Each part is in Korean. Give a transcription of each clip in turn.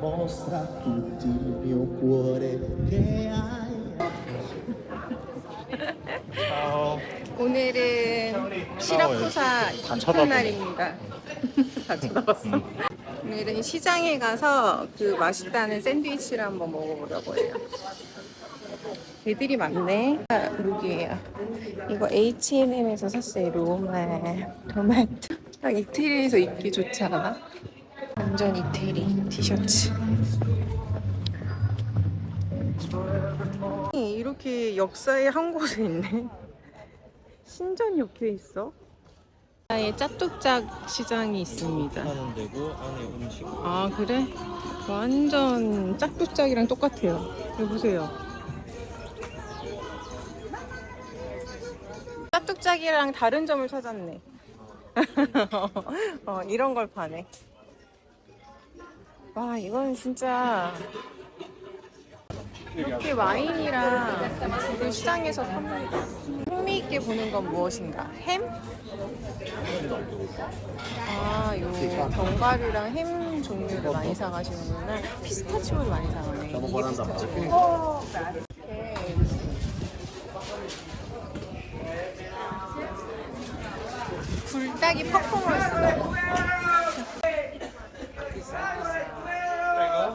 Mostra a tutti il mio cuore che hai. 오늘은 시라쿠사 다 이쁜 쳐다보네. 날입니다. 다 쳐다봤어. 오늘은 시장에 가서 그 맛있다는 샌드위치를 한번 먹어보려고 해요. 애들이 많네. 아, 룩이에요. 이거 H&M에서 샀어요. 로마 토마토. 딱 이태리에서 입기 좋지 않아? 완전 이태리 티셔츠. 이렇게 역사의 한 곳에 있네. 신전 옆에 있어. 에 짜뚝짝 시장이 있습니다. 하는 데고 안에 음식 아 그래? 완전 짝뚝짝이랑 똑같아요. 여기 보세요. 짝뚝짝이랑 다른 점을 찾았네. 어, 이런 걸 파네. 와 이건 진짜 이렇게 와인이랑 주로 시장에서 팝니다. 흥미있게 보는 건 무엇인가? 햄? 아, 요 견과류랑 햄 종류를 많이 사가시는구나. 피스타치오를 많이 사가네. 이게 피스타치오. 굴딱이 퍼포먼스.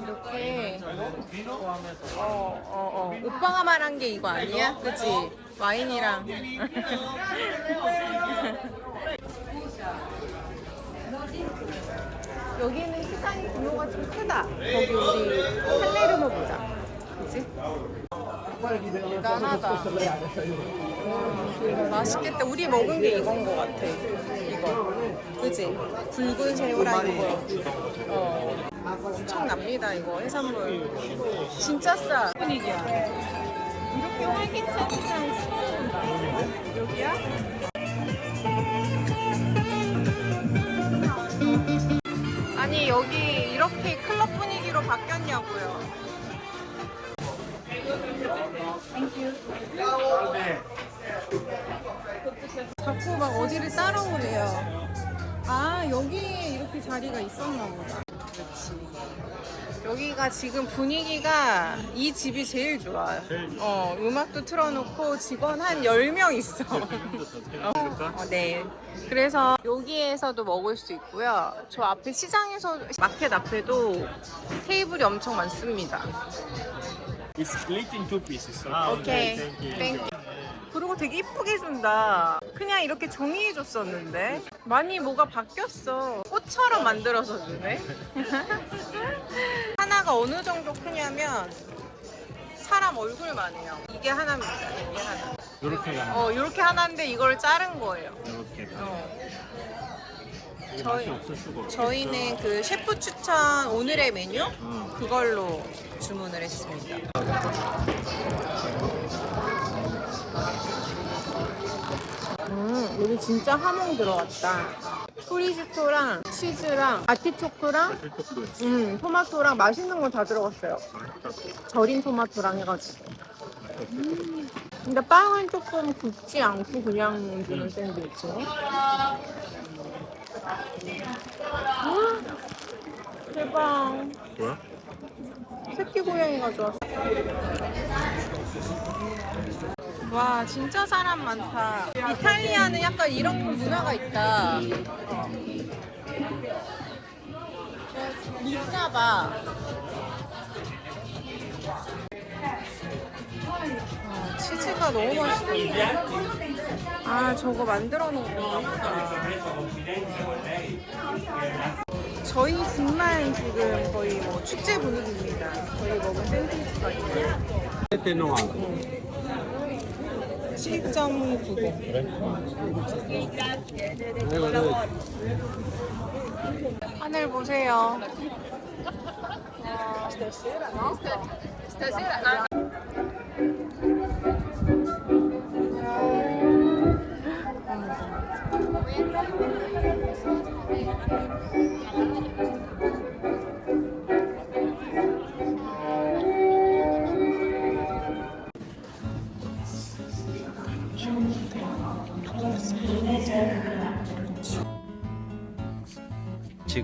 이렇게 어, 어, 어. 오빠가 말한 게 이거 아니야? 그치? 와인이랑 여기는 시장이 규모가 좀 크다. 거기 우리 할레르모 보자. 그치? 대단하다. 음, 맛있겠다. 우리 먹은 게 이건 거 같아. 이거. 그치? 붉은 새우랑 이거. 어. 엄청납니다, 이거. 해산물. 진짜 싸. 분위기야. 아니 여기 이렇게 클럽 분위기로 바뀌었냐고요. 자꾸 막 어디를 따라오래요. 아 여기에 이렇게 자리가 있었나 보다. 그렇지. 여기가 지금 분위기가 이 집이 제일 좋아요. 어, 음악도 틀어놓고 직원 한 10명 있어. 어, 네. 그래서 여기에서도 먹을 수 있고요. 저 앞에 시장에서 마켓 앞에도 테이블이 엄청 많습니다. It's split in two pieces. So 오케이. 땡큐. 그리고 되게 이쁘게 준다. 그냥 이렇게 종이해 줬었는데 많이 뭐가 바뀌었어. 꽃처럼 만들어서 주네. 하나가 어느 정도 크냐면 사람 얼굴만 해요. 이게 하나입니다. 이게 하나. 이렇게 가는 어, 이렇게 하나인데 이걸 자른 거예요. 가는 어. 저희- 맛이 없을 수가 없겠죠. 저희는 그 셰프 추천 오늘의 메뉴 음. 그걸로 주문을 했습니다. 여기 진짜 하몽 들어갔다. 프리지토랑 치즈랑 아티초크랑 음, 토마토랑 맛있는 거다 들어갔어요. 절인 토마토랑 해가지고. 음, 근데 빵은 조금 굽지 않고 그냥 주는 샌드위치. 아, 대박. 뭐야? 새끼 고양이가 좋았어. 와, 진짜 사람 많다. 이탈리아는 약간 이런 문화가 있다. 있나 봐. 아, 치즈가 너무 맛있는데. 아, 저거 만들어 놓은 거니까. 저희 집만 지금 거의 뭐 축제 분위기입니다. 저희 먹은 샌드위치가 있고. 7.90. 그래? 하늘 보세요.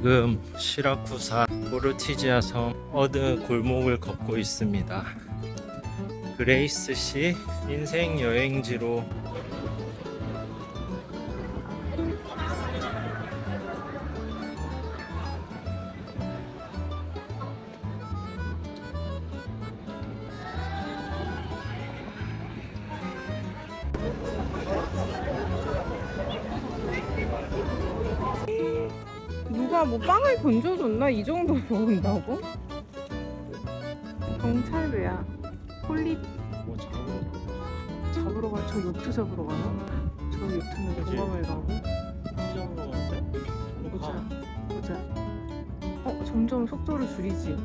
지금 시라쿠사 포르티지아 섬 어느 골목을 걷고 있습니다. 그레이스 씨 인생 여행지로 누가 뭐 빵을 던져줬나? 이 정도 먹은다고? 경찰배야. 폴리 뭐 잡으러 잡으러 가. 저 요트 잡으러 가나? 저 요트는 그지? 도망을 가고. 잡으러 가는데? 보자. 보자. 어, 점점 속도를 줄이지.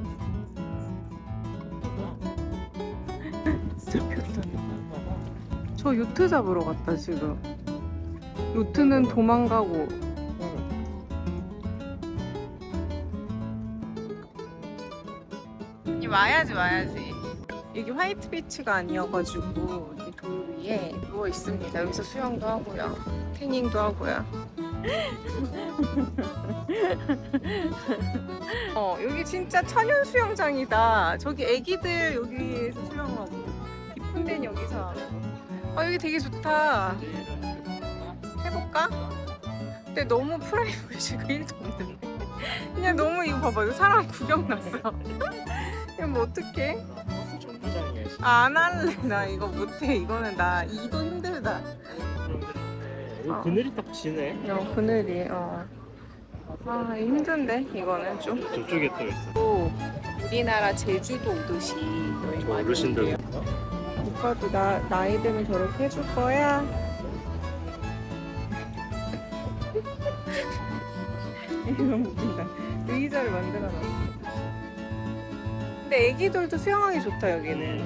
잡혔다. 저 요트 잡으러 갔다 지금. 요트는 도망가고. 와야지 와야지. 여기 화이트 비치가 아니어가지고 이 돌 위에 누워 있습니다. 여기서 수영도 하고요, 태닝도 하고요. 어 여기 진짜 천연 수영장이다. 저기 애기들 여기에서 수영하고 깊은 데는 여기서 하고. 아 여기 되게 좋다. 해볼까? 근데 너무 프라이버시가 1도 없는데. 그냥 너무 이거 봐봐. 이거 사람 구경 났어. 이거 뭐 어떡해? 정부장이야. 안 할래. 나 이거 못해. 이거는 나 이도 힘들다. 어. 그늘이 딱 지네. 어, 그늘이, 어. 아, 힘든데, 이거는 좀. 저쪽에 또 있어. 또, 우리나라 제주도 오듯이 여행 저 많이 어르신들. 오빠도 나, 나이 들면 저렇게 해줄 거야? 이런 웃긴다. 의자를 만들어 놨어. 근데 애기들도 수영하기 좋다, 여기는.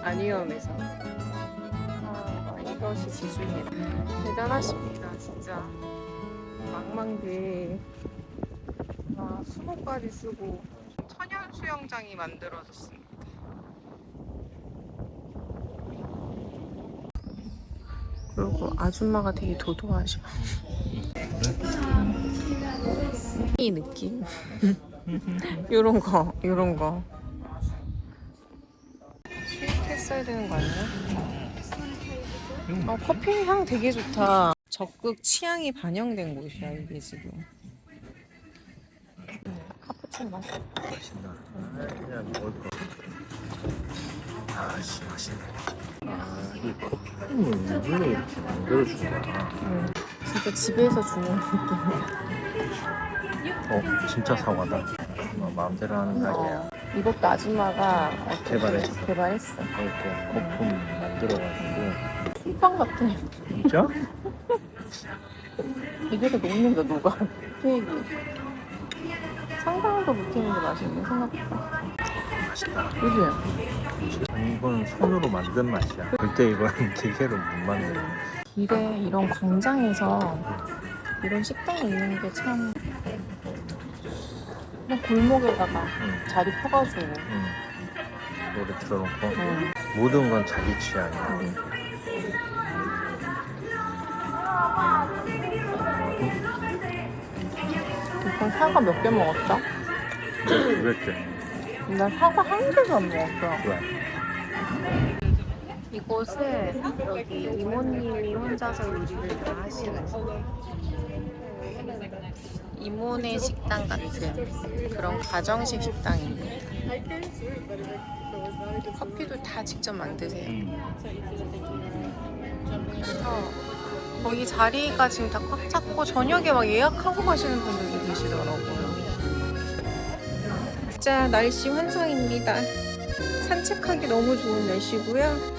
안 위험해서. 아, 이것이 지주입니다. 대단하십니다, 진짜. 망망대. 와, 수모까지 쓰고 천연 수영장이 만들어졌습니다. 그리고 아줌마가 되게 도도하셔. 이 느낌. 요런 거, 요런 거. 스윗했어야 되는 거 아니야? 어, 커피 향 되게 좋다. 적극 취향이 반영된 곳이야, 이게 지금. 카푸치노? 그냥 먹을 거. 아씨 맛있네. 아, 이 커피는 일부러 이렇게 만들어준 거야. 응. 진짜 집에서 주는 어, 진짜 사과다. 어, 마음대로 하는 가게야. 이것도 아줌마가 개발했어. 개발했어. 이렇게 거품 만들어가지고. 술빵 같아. 진짜? 이대로 녹는다 녹아. 케이크. 상상도 못했는데 맛있네 생각보다. 맛있다. 그지? 이건 손으로 만든 맛이야. 절대 이건 기계로 못 만들어. 길에 이런 광장에서 이런 식당이 있는 게 참 그냥 골목에다가 응, 자리 펴가지고 응. 노래 틀어놓고 응. 모든 건 자기 취향이야. 응. 오빠 사과 몇 개 먹었어? 그랬지. 나 사과 한 개도 안 먹었어. 왜? 이곳은 여기 이모님이 혼자서 요리를 다 하시는 이모네 식당 같은 그런 가정식 식당입니다. 커피도 다 직접 만드세요. 응. 그래서 거기 자리가 지금 다 꽉 찼고 저녁에 막 예약하고 가시는 분들도 계시더라고요. 진짜 날씨 환상입니다. 산책하기 너무 좋은 날씨고요.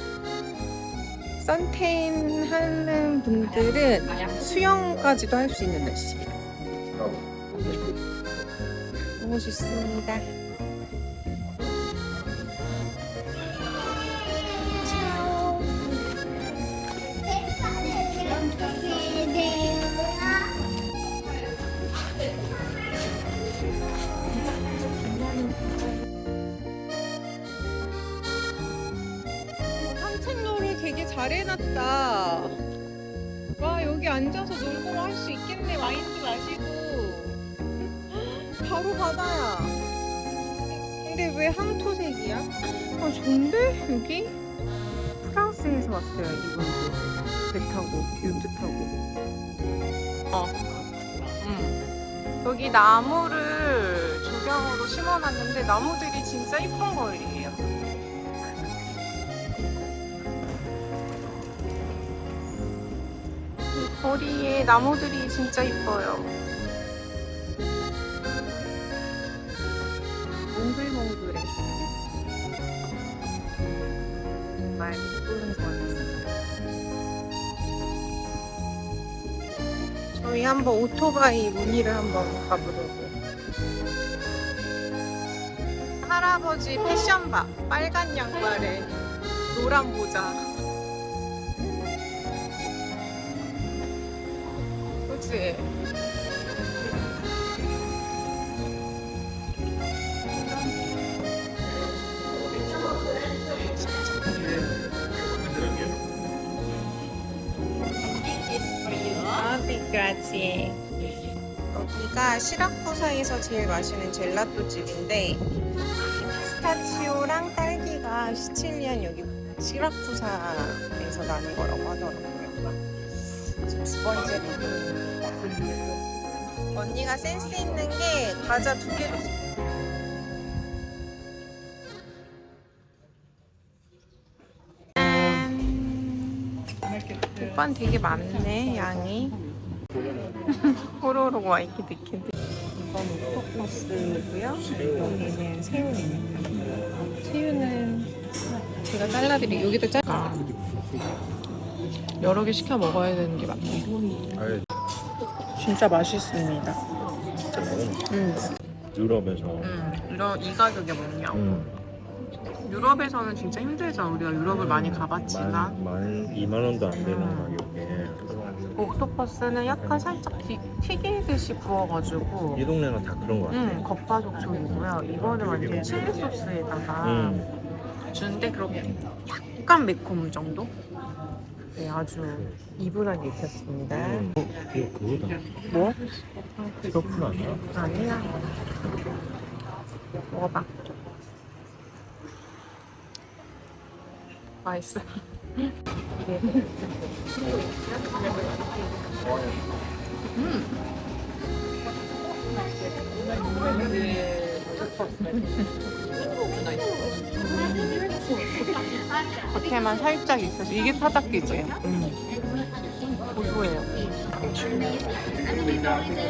선탠 하는 분들은 수영까지도 할 수 있는 날씨. 너무 좋습니다. 잘 해놨다. 와 여기 앉아서 놀고 할 수 있겠네 와인도 마시고. 바로 바다야. 근데 왜 항토색이야? 아 좋은데 여기? 프랑스에서 왔어요 이분도 배 타고 요트 타고. 어. 응. 여기 나무를 조경으로 심어놨는데 나무들이 진짜 이쁜 거리예요. 이 거리에 나무들이 진짜 이뻐요. 몽글몽글해. 정말 이쁜 거리였어요. 저희 한번 오토바이 무늬를 한번 가보려고요. 할아버지 패션바 빨간 양말에 노란 모자. 아, grazie. 여기가 시라쿠사에서 제일 맛있는 젤라또 집인데 피스타치오랑 딸기가 시칠리안 여기 시라쿠사에서 나는 거라고 하더라고요. 두 번째 부분입니다. 언니가 센스 있는 게 과자 두 개도 오빠는 되게 많네 양이 호로록 와이키 느낀데 이건 오토퍼스고요. 여기는 새우입니다 새우는 제가 잘라드릴게요 여기도 잘 아, 여러 개 시켜 먹어야 되는 게 맞네 진짜 맛있습니다. 음, 유럽에서. 음, 이런 이 가격에 먹냐? 음, 유럽에서는 진짜 힘들죠. 우리가 유럽을 많이 가봤지만. 만, 만 2만 원도 안 되는 음. 가격에 옥토퍼스는 약간 살짝 튀, 튀기듯이 구워가지고 이 동네는 다 그런 거 같아. 음, 겉바속촉이고요. 이거는 완전 칠리 소스에다가 음. 주는데 그렇게 약간 매콤 정도? 네, 아주 이분하게 익혔습니다. 음. 어, 이거 그거다. 뭐? 트러플 아니야? 아니야. 먹어봐. 맛있어. 겉에만 살짝 있어서 이게 타닥기지. 고소해요.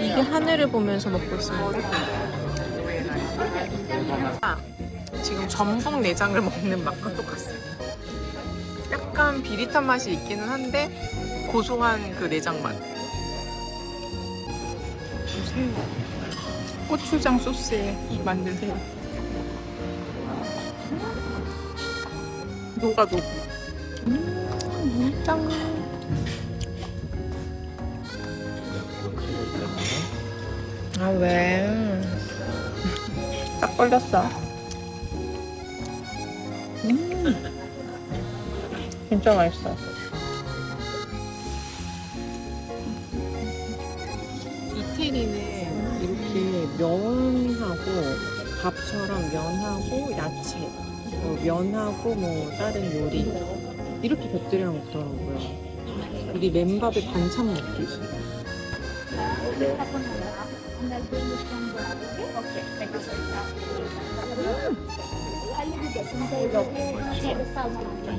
이게 하늘을 보면서 먹고 있습니다. 아, 지금 전복 내장을 먹는 맛과 똑같아요. 약간 비릿한 맛이 있기는 한데 고소한 그 내장 맛. 새우. 고추장 소스에 만든 새우. 녹아 녹. 음, 짱. 아 왜? 딱 걸렸어. 음, 진짜 맛있어. 이태리는 이렇게 면하고 밥처럼 면하고 야채, 뭐 면하고 뭐 다른 요리 이렇게 곁들여 먹더라고요. 우리 맨밥에 반찬 먹듯이.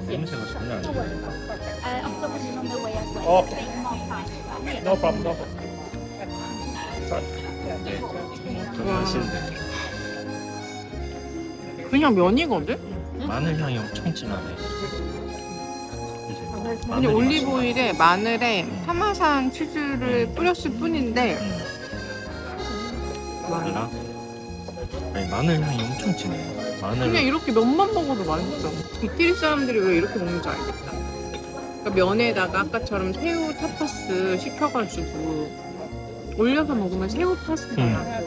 냄새가 장난 아니야. Okay. No problem. No problem. 맛있는데. 그냥 면이거든? 마늘 향이 엄청 진하네. 이제 근데 마늘이 올리브 오일에 마늘에 파마산 치즈를 뿌렸을 뿐인데 음. 마늘이랑 아니 마늘 향이 엄청 진해. 마늘 그냥 이렇게 면만 먹어도 맛있어. 이태리 사람들이 왜 이렇게 먹는지 알겠다. 그러니까 면에다가 아까처럼 새우 타파스 시켜가지고 올려서 먹으면 새우 파스타야.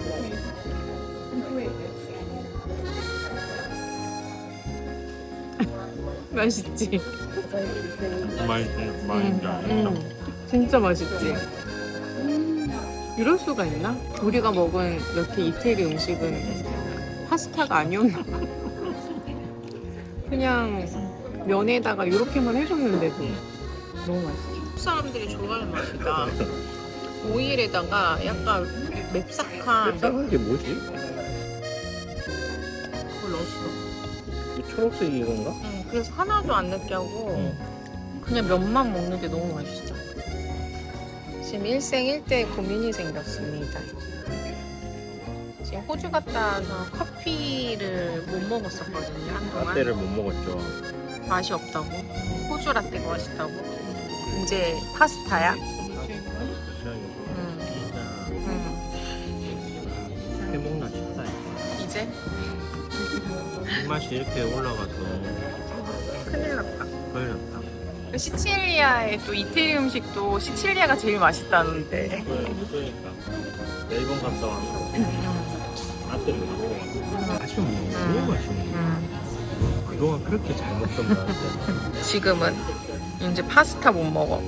맛있지? 맛있 맛있다. 음, 진짜 맛있지? 이럴 수가 있나? 우리가 먹은 여태 이태리 음식은 파스타가 아니었나 봐. 그냥 면에다가 이렇게만 해줬는데도 너무 맛있어. 사람들이 좋아하는 맛이다. 오일에다가 약간 맵싹한 맵상한 게 뭐지? 걸 넣었어. 이 초록색 이건가? 응, 그래서 하나도 안 느끼하고 응. 그냥 면만 먹는데 너무 맛있어. 지금 일생일대 고민이 생겼습니다. 지금 호주 갔다 와서 커피를 못 먹었었거든요, 한동안. 라떼를 못 먹었죠. 맛이 없다고. 호주 라떼가 맛있다고. 이제 파스타야? 응, 응. 해먹나 싶다. 이제? 입맛이 이렇게 올라가서 큰일 났다. 걸렸다. 시칠리아의 또 이태리 음식도 시칠리아가 제일 맛있다는데. 그러니까 일본 갔다 와서 라떼를 먹어. 맛있네. 너무 맛있네. 음. 그동안 그렇게 잘 먹던 나한테 지금은 이제 파스타 못 먹어.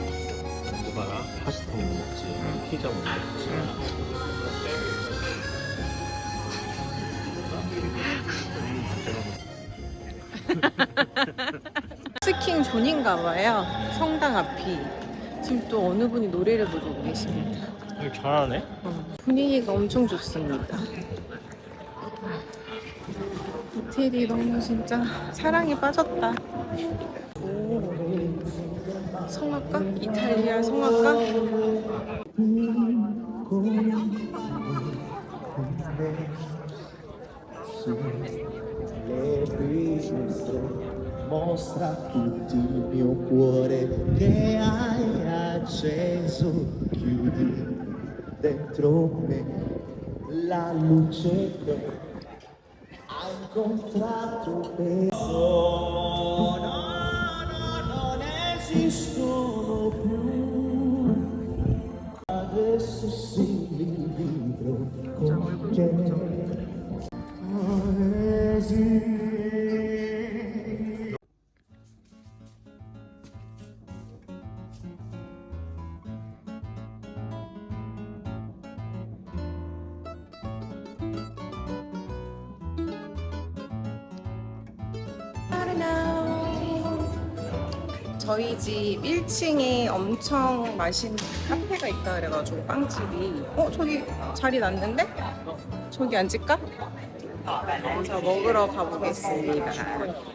봐라. 파스타 못 먹지. 피자 못 먹지. 스킹 존인가 봐요. 성당 앞이. 지금 또 어느 분이 노래를 부르고 계십니다. 이거 잘하네. 어, 분위기가 엄청 좋습니다. 이태리 너무 진짜 사랑에 빠졌다. 오, 성악가? 이탈리아 성악가? Mostra a tutti il mio cuore che hai acceso. Chiudi dentro me la luce che hai incontrato te no, no, non esistono più. Adesso sì li vivrò con te 저희 집 1층에 엄청 맛있는 카페가 있다 그래가지고 빵집이 어 저기 자리 났는데 저기 앉을까? 자 먹으러 가보겠습니다.